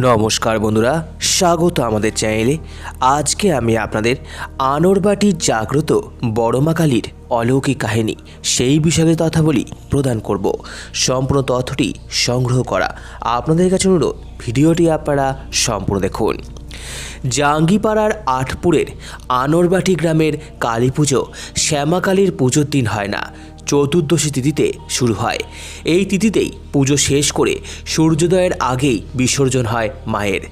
নমস্কার বন্ধুরা, স্বাগত আমাদের চ্যানেলে। আজকে আমি আপনাদের আনরবাটির জাগ্রত বড়মা কালীর অলৌকিক কাহিনী, সেই বিষয়ে তথ্যাবলী প্রদান করব। সম্পূর্ণ তথ্যটি সংগ্রহ করা। আপনাদের কাছে অনুরোধ, ভিডিওটি আপনারা সম্পূর্ণ দেখুন। জাঙ্গিপাড়ার আটপুরের আনরবাটি গ্রামের কালী পুজো শ্যামাকালীর পুজোর দিন হয় না। চতুর্দশী তিথিতে শুরু হয়। এই তিথিতেই পুজো শেষ করে সূর্যোদয়ের আগেই বিসর্জন হয় মায়ের।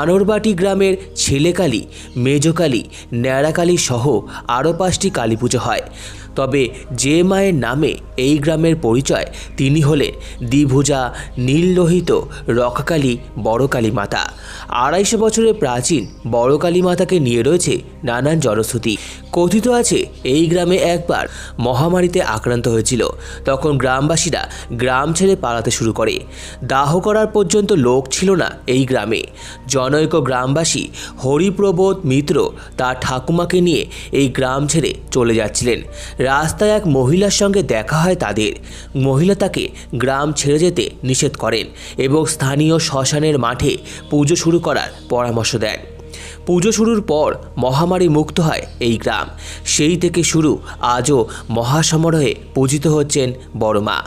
আনরবাটি গ্রামের ছেলেকালী, মেজকালী, ন্যাড়াকালী সহ আরও পাঁচটি কালী পুজো হয়। তবে যে মায়ের নামে এই গ্রামের পরিচয়, তিনি হলেন দ্বিভুজা নীললোহিত রক্ষাকালী বড়কালী মাতা। আড়াইশো বছরের প্রাচীন বড়কালী মাতাকে নিয়ে রয়েছে নানান জনশ্রুতি। কথিত আছে, এই গ্রামে একবার মহামারীতে আক্রান্ত হয়েছিল। তখন গ্রামবাসীরা গ্রাম ছেড়ে পালাতে শুরু করে। দাহ করার পর্যন্ত লোক ছিল না এই গ্রামে। জনৈক গ্রামবাসী হরিপ্রবোধ মিত্র তার ঠাকুমাকে নিয়ে এই গ্রাম ছেড়ে চলে যাচ্ছিলেন। রাস্তায় এক মহিলার সঙ্গে দেখা হয় তাদের। মহিলা তাকে গ্রাম ছেড়ে যেতে নিষেধ করেন এবং স্থানীয় শ্মশানের মাঠে পুজো শুরু করার পরামর্শ দেন। পুজো শুরুর পর মহামারী মুক্ত হয় এই গ্রাম। সেই থেকে শুরু আজও মহাসমারোহে পূজিত হচ্ছেন বড় মা।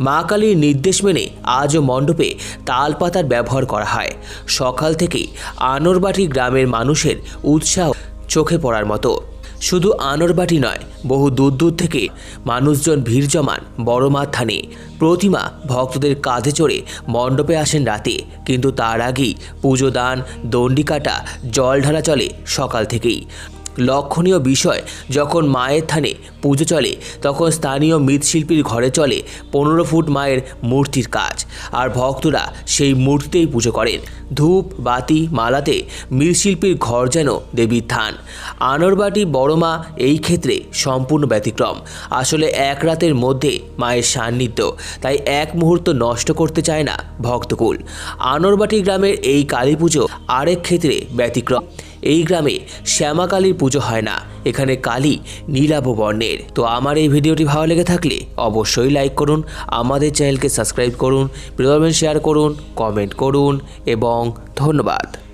মা কালীর নির্দেশ মেনে আজও মণ্ডপে তালপাতার ব্যবহার করা হয়। সকাল থেকেই আনরবাটি গ্রামের মানুষের উৎসাহ চোখে পড়ার মতো। শুধু আনরবাটি নয়, বহু দূর দূর থেকে মানুষজন ভিড় জমান বড় মাথানে। প্রতিমা ভক্তদের কাঁধে চড়ে মণ্ডপে আসেন রাতে, কিন্তু তার আগেই পুজো দান, দণ্ডি কাটা, জল ঢালা চলে সকাল থেকেই। লক্ষণীয় বিষয়, যখন মায়ের থানে পুজো চলে, তখন স্থানীয় মৃৎশিল্পীর ঘরে চলে পনেরো ফুট মায়ের মূর্তির কাজ। আর ভক্তরা সেই মূর্তিতেই পুজো করেন। ধূপ, বাতি, মালাতে মৃৎশিল্পীর ঘর যেন দেবীর থান। আনরবাটি বড় মা এই ক্ষেত্রে সম্পূর্ণ ব্যতিক্রম। আসলে এক রাতের মধ্যে মায়ের সান্নিধ্য, তাই এক মুহূর্ত নষ্ট করতে চায় না ভক্তকুল। আনরবাটি গ্রামের এই কালী পুজো আরেক ক্ষেত্রে ব্যতিক্রম। এই গ্রামে শ্যামা কালীর পুজো হয় না। এখানে কালী নীলাভ বর্ণের। তো আমার এই ভিডিওটি ভালো লেগে থাকলে অবশ্যই লাইক করুন, আমাদের চ্যানেলকে সাবস্ক্রাইব করুন প্রিয় শেয়ার করুন কমেন্ট করুন, এবং ধন্যবাদ।